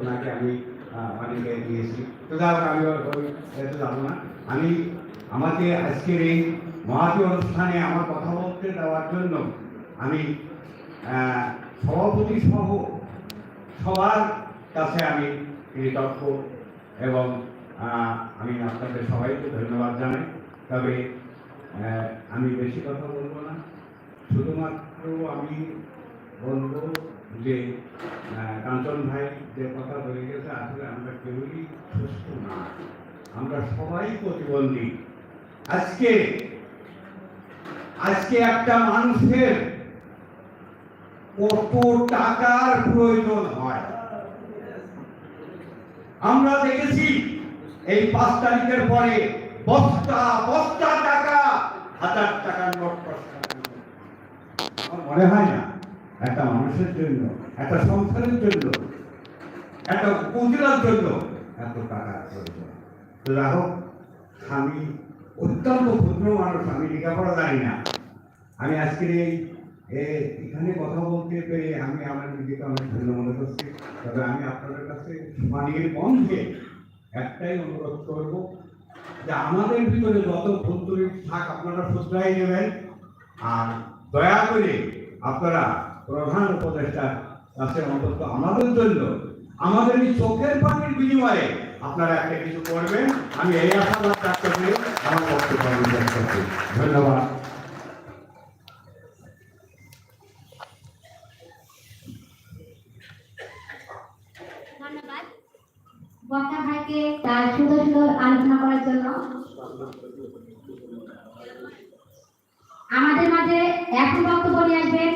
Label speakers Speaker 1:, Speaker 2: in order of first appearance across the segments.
Speaker 1: ওনাকে আমি অনেকে দিয়েছি। তো যাই হোক আমি এতে যাব না। আমি আমাকে আজকের এই মহাতি অনুষ্ঠানে আমার কথা বলতে দেওয়ার জন্য আমি সভাপতি সহ সবার কাছে আমি কৃতজ্ঞ এবং আমি আপনাদের সবাইকে ধন্যবাদ জানাই। তবে আমি বেশি কথা বলব না। শুধুমাত্র আমি বলব যে কাঞ্চন ভাই যে কথা বলে গেছে, আসলে আমরা কেউই সুস্থ না। আমরা সবাই প্রতিবন্ধী। আজকে আজকে একটা মানুষের কত টাকার প্রয়োজন হয়? আমরা দেখেছি, এই পাঁচ তারিখের পরে বস্তা বস্তা টাকা, হাজার টাকার নোট আমার মনে হয় না, একটা মানুষের জন্য, একটা সংসারের জন্য, একটা উপজেলার জন্য এত টাকা প্রয়োজন। যাই হোক আমি অত্যন্ত ক্ষুদ্র মানুষ, আমি লেখাপড়া জানি না। আমি আজকের এই এখানে কথা বলতে পেরে আমি আমার নিজেকে অনেক ধন্য মনে করছি। তবে আমি আপনাদের কাছে মানিয়ে বন্ধে একটাই অনুরোধ করব যে আমাদের ভিতরে যত ভুল থাক, আপনারা শুধরাই নেবেন। আর দয়া করে আপনারা প্রধান উপদেষ্টার কাছে অন্তত আমাদের জন্য, আমাদের এই চোখের পানির বিনিময়ে আপনারা একটা কিছু করবেন। আমি এই আশাবাদ ব্যক্ত করে, আমার বক্তব্য ধন্যবাদ।
Speaker 2: আলোচনা করার জন্য। আমাদের মাঝে এখন বক্তব্য নিয়ে আসবেন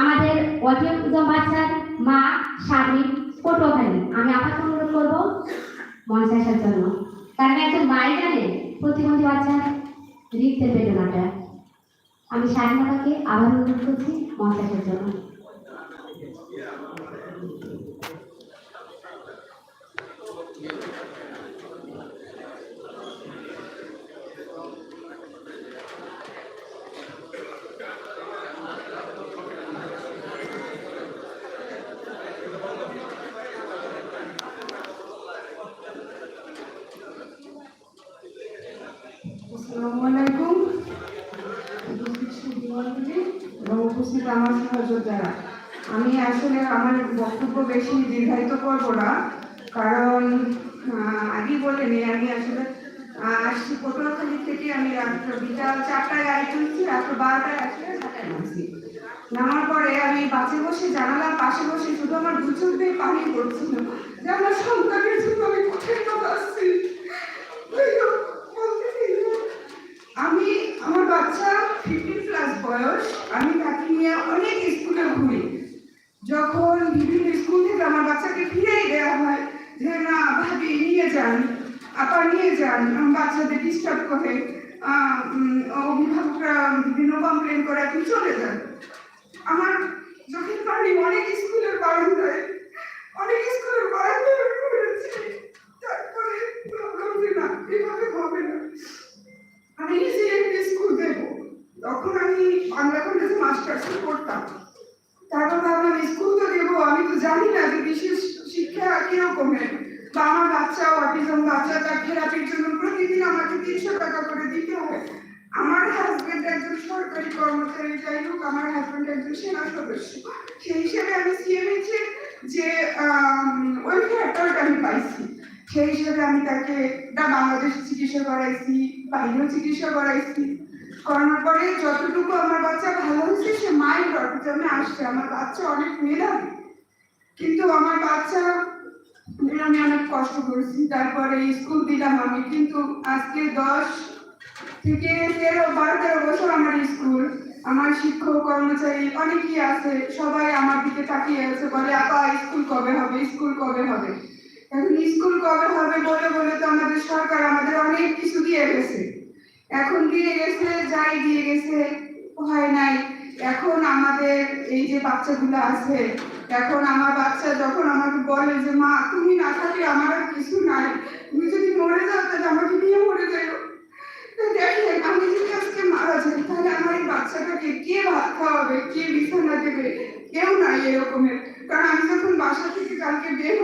Speaker 2: আমাদের অটিজম বাচ্চার মা, স্বামী পটুয়াখালী আমি আপাতত অনুরোধ করব মঞ্চে জন্য। কারণ একজন মাই জানে প্রতিবন্ধী বাচ্চা লিখতে বেদনাটা। আমি স্বাধীনতাকে আবার অনুরোধ করছি মঞ্চে জন্য।
Speaker 3: উপস্থিত আমার সহযোদ্ধারা। আমি আসলে আমার বক্তব্য বেশি দীর্ঘায়িত করব না, কারণ আগেই বলেনি আমি আসলে আসছি পটুয়াখালী থেকে, আমি রাত্র বিকাল চারটায় গাড়ি তুলছি রাত্র বারোটায় আসলে ঢাকায় নামছি। নামার পরে আমি বাসে বসে জানালার পাশে বসে শুধু আমার দু চোখ দিয়ে পানি পড়ছিল। যে আমার সন্তানের জন্য আমি কোথায় কথা আসছি যাই হোক, বলতে চাই না। আমি আমার বাচ্চা ফিফটিন প্লাস বয়স আমি তাকে নিয়ে অনেক স্কুলে ঘুরি যখন বিভিন্ন স্কুল থেকে আমার বাচ্চাকে ফিরিয়ে দেওয়া হয় যে না ভাবি নিয়ে যান আপা নিয়ে যান আমার বাচ্চাদের ডিস্টার্ব করে আহ, উম, অভিভাবকরা বিভিন্ন কমপ্লেন করে আপনি চলে যান আমার চোখের পানি অনেক স্কুলের বারান্দায় অনেক স্কুলের বারান্দায় আমি ঘুরেছি তারপরে ভাবলাম যে না এভাবে হবে না আমি নিজে একটা স্কুল দেবো তখন আমি বাংলা কলেজে মাস্টার্স করতাম তারপর ভাবলাম স্কুল তো দেবো আমি তো জানি না যে বিশেষ শিক্ষা কিরকমের বা আমার বাচ্চা অটিজম বাচ্চা তার থেরাপির জন্য প্রতিদিন আমাকে তিনশো টাকা করে দিতে হয় আমার হাজবেন্ড একজন সরকারি কর্মচারী যাই হোক, আমার হাজবেন্ড একজন সেনা সদস্য। সেই হিসেবে আমি সিএমএইচে যে ওয়েলফেয়ার কার্ড আমি পাইছি। সেই হিসেবে আমি তাকে বাংলাদেশে চিকিৎসা করাইছি, বাইরেও চিকিৎসা করাইছি। করানোর পরে যতটুকু আমার বাচ্চা ভালো হয়েছে, সে মাইল্ড অটিজমে আসছে। আমার বাচ্চা অনেক মেধাবী। কিন্তু আমার বাচ্চা আমি অনেক কষ্ট করেছি। তারপরে স্কুল দিলাম আমি। কিন্তু আজকে দশ থেকে তেরো, বারো, তেরো বছর আমার স্কুল। আমার শিক্ষক, কর্মচারী অনেকেই আছে, সবাই আমার দিকে তাকিয়ে আছে, বলে, আপা, স্কুল কবে হবে? স্কুল কবে হবে? এখন স্কুল কবে হবে বলে বলে তো আমাদের সরকার আমাদের অনেক কিছু দিয়ে গেছে। এখন দিয়ে গেছে, যাই দিয়ে গেছে হয় নাই। এখন আমাদের এই যে বাচ্চাগুলো আছে, এখন আমার বাচ্চা যখন আমাকে বলে যে, মা, তুমি না থাকলে আমার আর কিছু নাই। তুমি যদি মরে যাও, তাহলে আমাকে নিয়ে মরে যাও দেখেন, আমি যদি আজকে মারা যাই তাহলে আমার এই বাচ্চাটাকে কে ভাত খাওয়াবে? কে বিছানা দেবে? কেউ নাই এরকমের। কারণ আমি যখন বাসা কালকে বের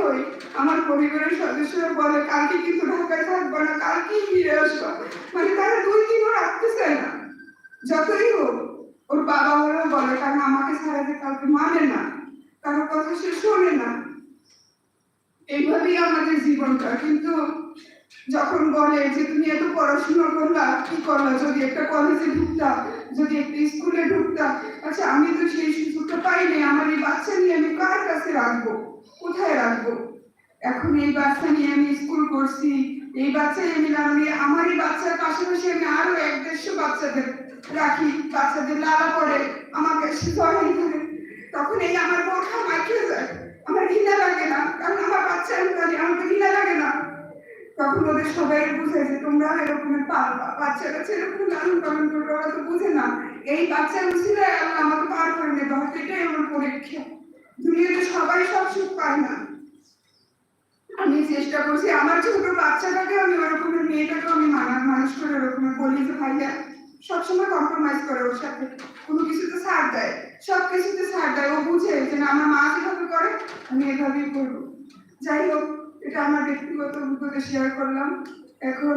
Speaker 3: আমার পরিবারের সদস্যরা বলে, কালকে কিন্তু ঢাকায় থাকব না, কালকেই ফিরে আসব। মানে তারা দুই দিনও রাখতে চায় না। যতই হোক, ওর বাবা ওরাও বলে, কারণ আমাকে ছাড়া যে কাউকে মানে না, কারও কথা সে শোনে না। এইভাবেই আমাদের জীবনটা। কিন্তু যখন বলে যে তুমি এত পড়াশোনা করলা, কি করলা? যদি একটা কলেজে ঢুকতা, যদি একটা স্কুলে ঢুকতা আচ্ছা আমি তো সেই সুযোগটা পাইনি, আমার এই বাচ্চা নিয়ে আমি কার কাছে রাখব? কোথায় রাখব? এখন এই বাচ্চা নিয়ে আমি স্কুল করছি, এই বাচ্চাই আমি আমি আমার এই বাচ্চার পাশাপাশি আমি আরও এক দেড়শো বাচ্চাদের রাখি, বাচ্চাদের লালা পড়ে, আমাকে সে জড়াই ধরে। তখন এই আমার বোরখা মাইকে যায়। আমার ঘৃণা লাগে না, কারণ আমার বাচ্চা আমি আমার ঘৃণা লাগে না। তখন ওদের সবাই বুঝেছে তোমরা এরকমের পারবা বাচ্চা কাছে এরকম লালন পালন করবে ওরা তো বুঝে না। এই বাচ্চার উচিলে আল্লাহ আমাকে পার করে নেবে, হয়তো এটাই আমার পরীক্ষা দুনিয়াতে সবাই সব সুখ পায় না। আমি চেষ্টা করছি, আমার ছোট বাচ্চাটাকে আমি ওরকমের মেয়েটাকে আমি মানা মানুষ করে ওরকমের বলি যে, ভাইয়া, সবসময় কম্প্রোমাইজ করে ওর সাথে। কোনো কিছুতে ছাড় দেয়। সব কিছুতে ছাড় দেয়। ও বুঝে যে আমার মা যেভাবে করে, আমি এভাবেই করব। যাই হোক এটা আমার ব্যক্তিগত অভিজ্ঞতা শেয়ার করলাম। এখন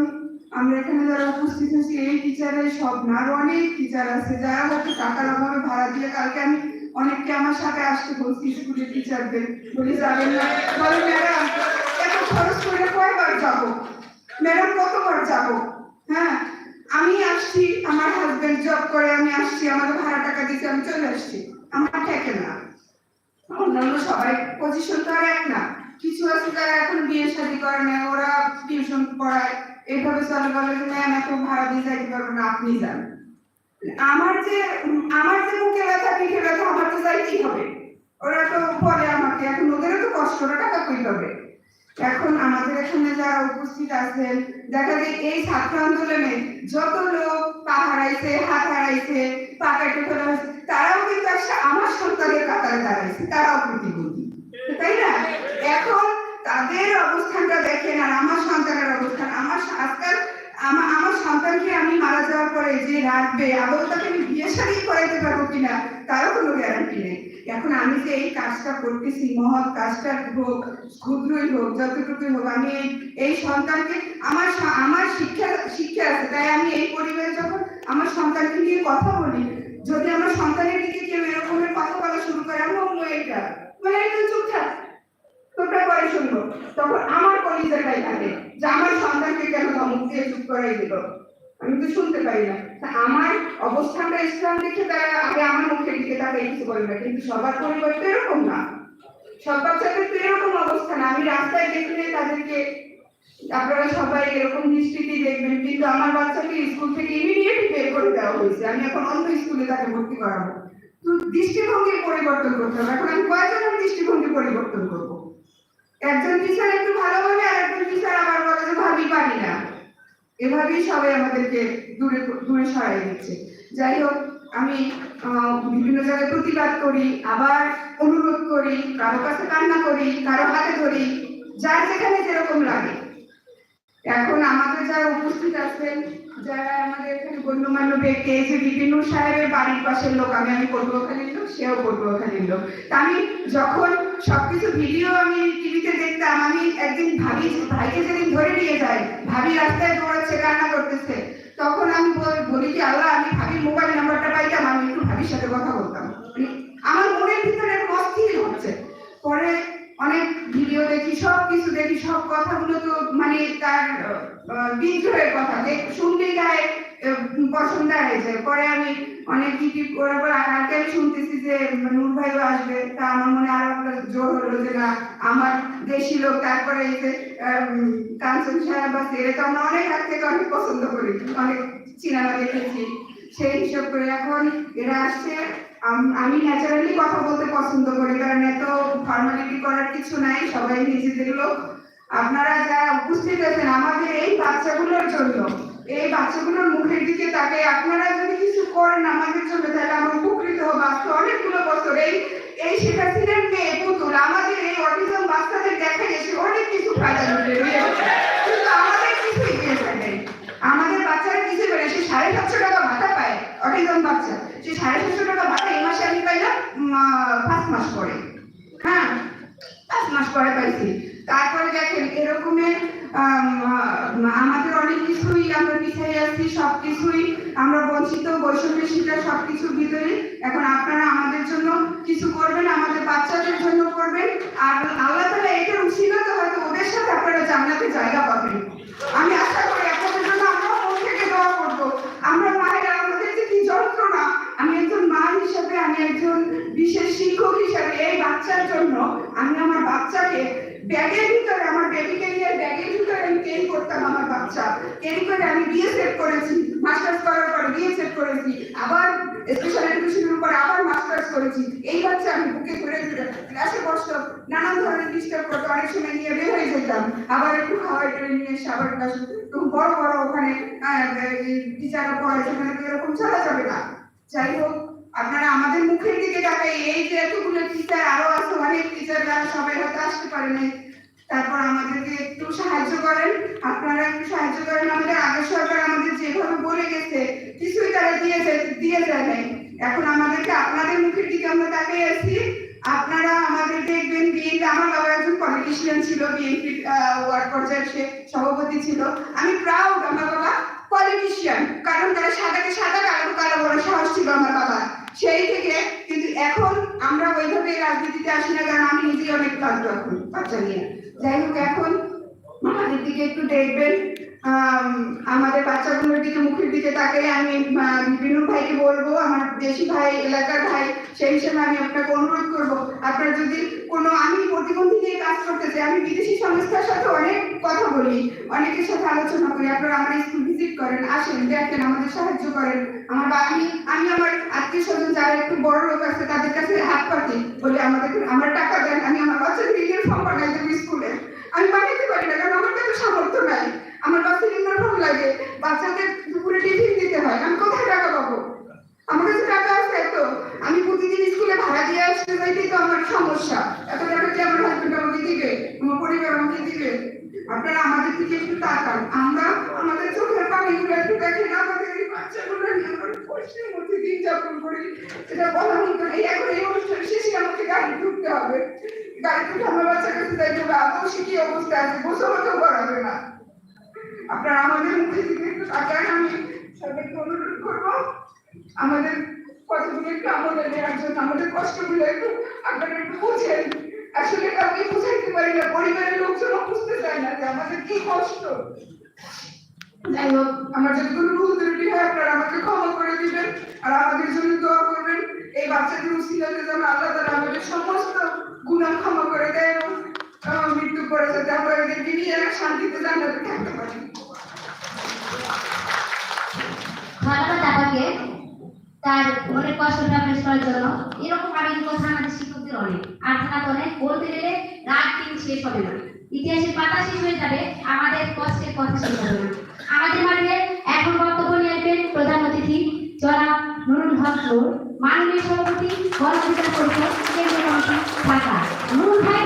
Speaker 3: আমরা এখানে যারা উপস্থিত হয়েছি, এই টিচারের সব না, আরও অনেক টিচার আছে, যারা হয়তো টাকার অভাবে ভাড়া দিয়ে কালকে আমি অনেককে আমার সাথে আসতে বলছি স্কুলের টিচারদের বলি, যাবেন না। বলে, ম্যাডাম এত খরচ করে কয়বার যাব? ম্যাডাম, কতবার যাব? হ্যাঁ আমি আসছি, আমার হাজবেন্ড জব করে, আমি আসছি, আমাকে ভাড়া টাকা দিতে, আমি চলে আসছি। আমার ঠেকে না। অন্যান্য সবাই পজিশন তো আর এক না। কিছু আছে যারা এখন বিয়ে শাদী করে না, ওরা টিউশন পড়ায়। এইভাবে চলে বলে যে, ম্যাম এত ভাড়া দিয়ে যাইতে পারব না, আপনি যান। আমার যে আমার যে মুখে ব্যথা, পিঠে ব্যথা, আমার তো যাইতেই হবে। ওরা তো বলে আমাকে, এখন ওদেরও তো কষ্ট ওরা টাকা কই পাবে? এখন আমাদের এখানে যারা উপস্থিত আছেন, দেখা যায় এই ছাত্র আন্দোলনে যত লোক পা হারাইছে হাত হারাইছে, পা কেটে ফেলা হয়েছে, তারাও কিন্তু আমার সন্তানের কাতারে দাঁড়াইছে, তারাও প্রতিবন্ধী। তাই না? এখন তাদের অবস্থানটা দেখেন আর আমার সন্তানের অবস্থান। আমার আজকাল আমার সন্তানকে আমি মারা যাওয়ার পরে যে রাখবে, আদৌ তাকে আমি বিয়ে শাড়ি করাইতে পারব কিনা, তারও কোনো গ্যারান্টি নেই। এখন আমি যে এই কাজটা করতেছি, মহৎ কাজটা হোক, ক্ষুদ্রই হোক, যতটুকুই হোক, আমি এই সন্তানকে আমার আমার শিক্ষা শিক্ষা আছে, তাই আমি এই পরিবারে যখন আমার সন্তানকে নিয়ে কথা বলি, যদি আমার সন্তানের দিকে কেউ এরকমের কথা বলা শুরু করে, আমি এটা মানে একটু চুপ থাক তোমরা পরে শুনব তখন আমার কলিজাটাই থাকে যে আমার সন্তানকে কেন ধমক দিয়ে চুপ করাই দিল আমি তো শুনতে পারি না। আমার অবস্থানটা ইসলাম দেখে তারা আগে আমার মুখের দিকে তাকে কিছু বলে না, কিন্তু সবার পরিবার তো এরকম না। সব বাচ্চাদের তো এরকম অবস্থা না। আমি রাস্তায় দেখলে তাদেরকে আপনারা সবাই এরকম দৃষ্টিতে দেখবেন, কিন্তু আমার বাচ্চাকে স্কুল থেকে ইমিডিয়েটলি বের করে দেওয়া হয়েছে। আমি এখন অন্য স্কুলে তাকে ভর্তি করাবো। তো দৃষ্টিভঙ্গির পরিবর্তন করতে হবে। এখন আমি কয়জনের দৃষ্টিভঙ্গি পরিবর্তন করব? একজন টিচার একটু ভালো বলে আর একজন টিচার বলে যে ভাবি পারি না। এভাবেই সবাই আমাদেরকে দূরে দূরে সরাই দিচ্ছে। যাই হোক, আমি বিভিন্ন জায়গায় প্রতিবাদ করি, আবার অনুরোধ করি, কারও কাছে কান্না করি, কারও হাতে ধরি, যার যেখানে যেরকম লাগে। এখন আমাদের যারা উপস্থিত আছেন, যারা আমাদের এখানে গণ্যমান্য ব্যক্তি এই যে বিভিন্ন সাহেবের বাড়ির পাশের লোক, আমি আমি পটুয়াখালীর লোক, সেও পটুয়াখালীর লোক। তা আমি যখন সবকিছু ভিডিও আমি টিভিতে দেখতাম, আমি একদিন ভাবি ভাইকে যেদিন ধরে নিয়ে যাই ভাবি রাস্তায় দৌড়াচ্ছে, কান্না করতেছে। তখন আমি বলি কি আল্লাহ, আমি ভাবির মোবাইল নাম্বারটা পাইতাম, আমি একটু ভাবির সাথে কথা বলতাম। মানে আমার মনের ভিতরে অস্থির হচ্ছে। পরে অনেক ভিডিও দেখি সব কিছু দেখি, সব কথাগুলো তো মানে তার বিদ্রোহের কথা। দেখ শুনলেই গায়ে পছন্দ হয়ে যায় পরে আমি অনেক ইউটিউব করার পর কালকে আমি শুনতেছি যে নূর ভাইও আসবে। তা আমার মনে আরও একটা জোর হলো যে, না, আমার দেশি লোক তারপরে এই যে কাঞ্চন সাহেব বা এরা তো আমরা অনেক আগ থেকে অনেক পছন্দ করি, অনেক সিনেমা দেখেছি। সেই হিসাব করে এখন এরা আসছে। আমি ন্যাচারালি কথা বলতে পছন্দ করি, কারণ এত ফর্মালিটি করার কিছু নাই, সবাই নিজেদের লোক। আপনারা যারা উপস্থিত আছেন, আমাদের এই বাচ্চাগুলোর জন্য, এই বাচ্চাগুলোর মুখের দিকে তাকে আপনারা যদি কিছু করেন আমাদের জন্য, তাহলে আমরা উপকৃত হব। আজকে অনেকগুলো বছর এই এই শেখ হাসিনার মেয়ে পুতুল আমাদের এই অটিজম বাচ্চাদের দেখা গেছে অনেক কিছু ফায়দা কিন্তু আমাদের কিছুই আমাদের বাচ্চারা কিছু করে সে সাড়ে সাতশো টাকা ভাতা পায় অটিজম বাচ্চা সে সাড়ে সাতশো টাকা ভাতা এই মাসে আমি পাইলাম ফার্স্ট মাস পরে হ্যাঁ ভয় পাইছি তারপরে দেখেন এরকমের আম, আহ, আমাদের অনেক কিছুই আমরা পিছিয়ে আছি সব কিছুই আমরা বঞ্চিত বৈষম্যের শিকার সব কিছুর ভিতরে এখন আপনারা আমাদের জন্য কিছু করবেন আমাদের বাচ্চাদের জন্য করবেন আর আল্লাহ তালা এটার উশিলাতে হয়তো ওদের সাথে আপনারা জান্নাতে জায়গা পাবেন আমি আশা করি আপনাদের জন্য আমরা মন থেকে দোয়া করব আমরা মায়েরা আমাদের যে কি যন্ত্রণা আমি একজন মা হিসেবে আমি একজন বিশেষ শিক্ষক হিসেবে এই বাচ্চার জন্য আমি আমার বাচ্চাকে ব্যাগের ভিতরে আমার বেবিকে নিয়ে ব্যাগের ভিতরে আমি ক্যারি করতাম আমার বাচ্চা ক্যারি করে আমি বিয়ে সেট করেছি মাস্টার্স করার পরে বিয়ে সেট করেছি আবার স্পেশাল এডুকেশনের উপর আবার মাস্টার্স করেছি এই বাচ্চা আমি বুকে ধরে ক্লাসে বসতো, নানান ধরনের ডিস্টার্ব করতো, অনেক সময় নিয়ে বের হয়ে যেতাম। আবার একটু খাওয়াই টরে নিয়ে এসে আবার ক্লাসে একটু বড় বড় ওখানে টিচাররা পড়ায় সেখানে তো এরকম চলা যাবে না। যাই হোক, আপনারা আমাদের মুখের দিকে তাকাই। এই যে এতগুলো টিচার আরও আছে অনেক টিচাররা সবাই হয়তো আসতে পারে নাই তারপর আমাদেরকে একটু সাহায্য করেন। আপনারা একটু সাহায্য করেন। আমাদের আগের সরকার আমাদের যেভাবে বলে গেছে, কিছুই তারা দিয়ে দিয়ে যায় নাই। এখন আমাদেরকে আপনাদের মুখের দিকে আমরা তাকিয়ে আছি। আপনারা আমাদের দেখবেন বিএনপি, আমার বাবা একজন পলিটিশিয়ান ছিল, বিএনপি ওয়ার্ড পর্যায়ের সে সভাপতি ছিল। আমি প্রাউড আমার বাবা পলিটিশিয়ান কারণ তারা সাদাকে সাদা কালো কালো বড় সাহস ছিল আমার বাবা সেই থেকে কিন্তু এখন আমরা ওইভাবে রাজনীতিতে আসি না, কারণ আমি নিজেই অনেক ক্লান্ত এখন বাচ্চা নিয়ে। যাই হোক, এখন আমাদের দিকে একটু দেখবেন। আম, আমাদের বাচ্চাগুলোর দিকে মুখের দিকে তাকিয়ে আমি বিনু ভাইকে বলব আমার দেশি ভাই এলাকার ভাই সেই হিসেবে আমি আপনাকে অনুরোধ করব আপনার যদি কোনো আমি প্রতিবন্ধী নিয়ে কাজ করতে চাই আমি বিদেশি সংস্থার সাথে অনেক কথা বলি অনেকের সাথে আলোচনা করি আপনারা আমার স্কুল ভিজিট করেন আসেন দেখেন আমাদের সাহায্য করেন। আমার আমি আমি আমার আত্মীয় স্বজন যারা একটু বড় লোক আছে তাদের কাছে হাত পাতি বলে আমাদের আমার টাকা দেন আমি আমার বাচ্চাদের ইউনিফর্ম বানাই দেবো স্কুলে আমি বানাইতে পারি না কারণ আমার কাছে সামর্থ্য নাই আমার বাচ্চার ইউনিফর্ম লাগে বাচ্চাদের দুপুরে টিফিন দিতে হয় আমি কোথায় টাকা পাবো আমার কাছে টাকা আছে তো আমি প্রতিদিন স্কুলে ভাড়া দিয়ে আসতে যাইতেই তো আমার সমস্যা এত টাকা কি আমার হাজবেন্ড আমাকে দিবে আমার পরিবার আমাকে দিবে আপনারা আমাদের দিকে একটু তাকান আমরা আমাদের চোখের পানিগুলো একটু দেখেন আমাদের এই বাচ্চাগুলো নিয়ে আমরা কষ্টের মধ্যে দিন যাপন করি সেটা বলা হতো এই এখন এই অনুষ্ঠান শেষে আমাকে গাড়ি ঢুকতে হবে। গাড়ি ঢুকে বাচ্চার কাছে যাইতে হবে আদৌ সে কি অবস্থা আছে গোসলও করাবে না। আপনারা আমাদের মুখে দিকে একটু তাকান, আমি সবাইকে অনুরোধ করব, আমাদের কতগুলো একটু আমলে নেওয়ার জন্য, আমাদের কষ্টগুলো একটু আপনারা একটু বুঝেন। আসলে কাউকে বুঝাইতে পারি না, পরিবারের লোকজন বুঝতে চায় না যে আমাদের কি কষ্ট। যাই হোক আমার যদি কোনো ভুল ত্রুটি হয়, আপনারা আমাকে ক্ষমা করে দিবেন আর আমাদের জন্য দোয়া করবেন। এই বাচ্চাদের উসিলাতে যেন আল্লাহ তাআলা আমাদের সমস্ত গুনাহ ক্ষমা করে দেয় এবং মৃত্যু করে যাতে আমরা এদেরকে নিয়ে শান্তিতে জান্নাতে থাকতে পারি।
Speaker 2: ধন্যবাদ আপনাকে তার মনের কষ্টটা পেশ করার জন্য এরকম আবেগী কথা আমাদের শিক্ষকদের অনেক। আর থানা তো অনেক বলতে গেলে রাত দিন শেষ হবে না। ইতিহাসের পাতা শেষ হয়ে যাবে। আমাদের কষ্টের কথা শেষ হবে না। আমাদের মাঝে এখন বক্তব্য নিয়ে আসবেন প্রধান অতিথি জনাব নুরুল হক মাননীয় সভাপতি গণঅধিকার পরিষদ কেন্দ্রীয় কমিটি ঢাকা। নুরুল ভাই